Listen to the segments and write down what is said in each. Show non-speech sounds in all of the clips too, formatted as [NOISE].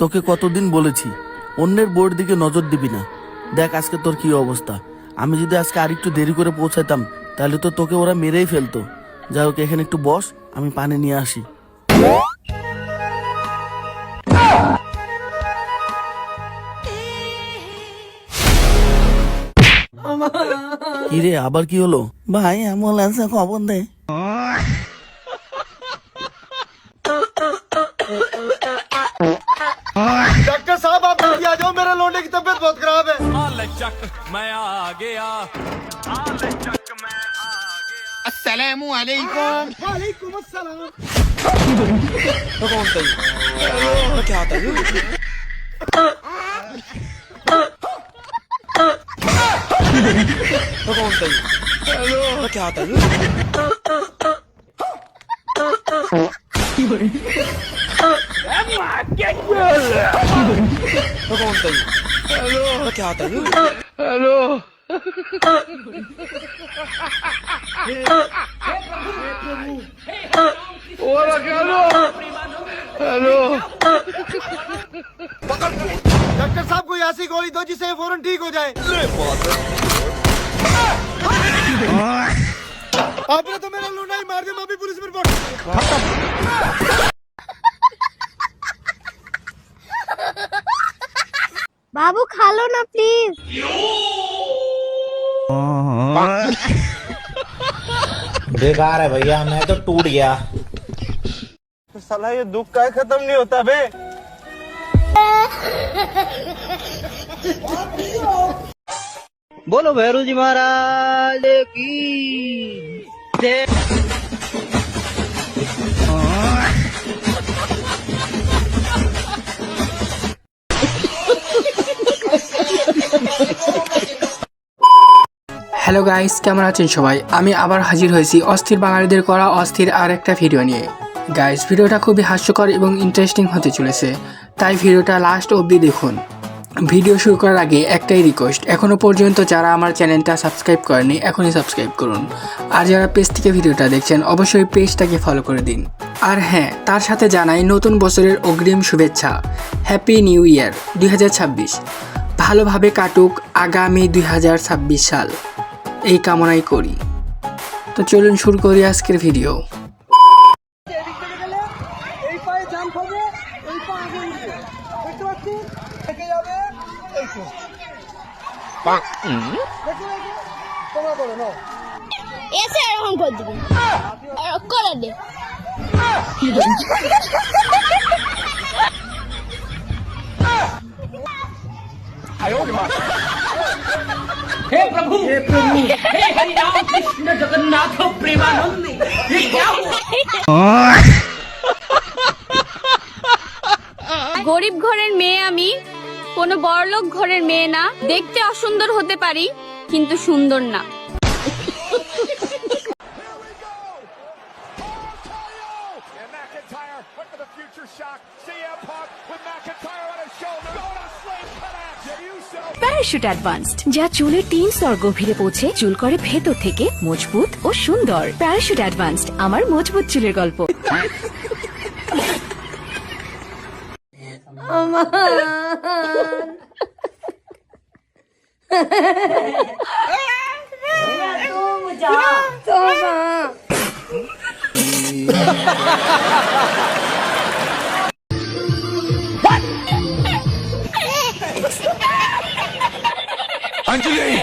তোকে কতদিন বলেছি অন্যের বোর্ড দিকে নজর দিবি না। দেখ আজকে তোর কি অবস্থা। আমি যদি আজকে আরেকটু দেরি করে পৌঁছাতাম তাহলে তো তোকে ওরা মেরেই ফেলতো। যাই হোক এখানে একটু বস আমি পানি নিয়ে আসি। [LAUGHS] কি রে আবার কি হলো? ভাই অ্যাম্বুলেন্সে খবর দে। मैं आ गया अस्सलाम वालेकुम वालेकुम अस्सलाम डॉक्टर साहब कोई ऐसी गोली दो जिससे ये फ़ौरन ठीक हो जाए। आपने तो मेरा लूना ही मार दिया मैं भी पुलिस में रिपोर्ट बाबू खा लो ना प्लीज़ बेकार है भैया मैं तो टूट गया। तो साला ये दुख का खत्म नहीं होता बे। बोलो भैरू जी महाराज की হ্যালো গাইস, কেমন আছেন সবাই? আমি আবার হাজির হয়েছি অস্থির বাঙালিদের করা অস্থির আর একটা ভিডিও নিয়ে। গাইস, ভিডিওটা খুবই হাস্যকর এবং ইন্টারেস্টিং হতে চলেছে। তাই ভিডিওটা লাস্ট অবধি দেখুন। ভিডিও শুরু করার আগে একটাই রিকোয়েস্ট এখনও পর্যন্ত যারা আমার চ্যানেলটা সাবস্ক্রাইব করেনি এখনই সাবস্ক্রাইব করুন। আর যারা পেজ থেকে ভিডিওটা দেখছেন, অবশ্যই পেজটাকে ফলো করে দিন। আর হ্যাঁ তার সাথে জানাই নতুন বছরের অগ্রিম শুভেচ্ছা। হ্যাপি নিউ ইয়ার দুই হাজার ছাব্বিশ। ভালোভাবে কাটুক আগামী দুই হাজার ছাব্বিশ সাল। এই কামনাই করি। তো চলুন শুরু করি আজকের ভিডিও। এই পায়ে জাম খাবে এই পা আগে উঠবে प्रभु हे प्रभु हे हरि राम कृष्ण जगन्नाथ प्रेमानंद ये क्या हुआ গরিব ঘরের মেয়ে আমি কোনো বড়লোক ঘরের মেয়ে না। দেখতে অসুন্দর হতে পারি কিন্তু সুন্দর না। প্যারাশুট অ্যাডভান্সড যা চুলের তিন স্তর গভীরে পৌঁছে চুল করে ভেতর থেকে মজবুত ও সুন্দর। প্যারাশুট অ্যাডভান্সড আমার মজবুত চুলের গল্প। [LAUGHS] [LAUGHS] अंजलि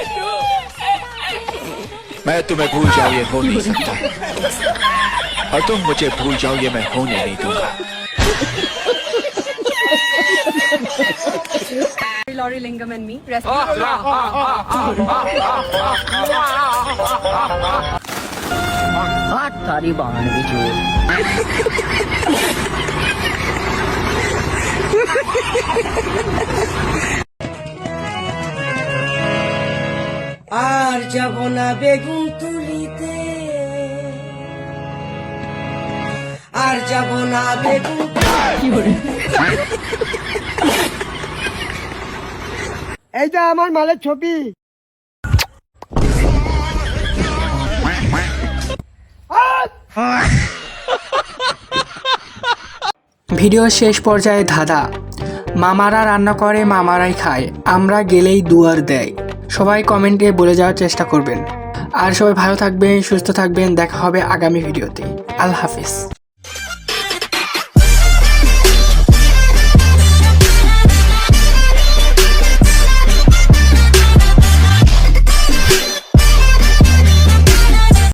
मैं तुम्हें भूल जाऊँ ये हो नहीं सकता और तुम मुझे भूल जाओ ये मैं होने नहीं दूँगा Lori Lingam and me. तारी बाण भी ज़ोर আর যাব না বেগুন তুলিতে। আর যাব না বেগুন এইটা আমার মালের ছবি। ভিডিওর শেষ পর্যায়ে ধাঁধা। মামারা রান্না করে, মামারাই খায়। আমরা গেলেই দুয়ার দেয়। সবাই কমেন্টে বলে যাওয়ার চেষ্টা করবেন। আর সবাই ভালো থাকবেন, সুস্থ থাকবেন, দেখা হবে আগামী ভিডিওতে আল্লাহ হাফিজ।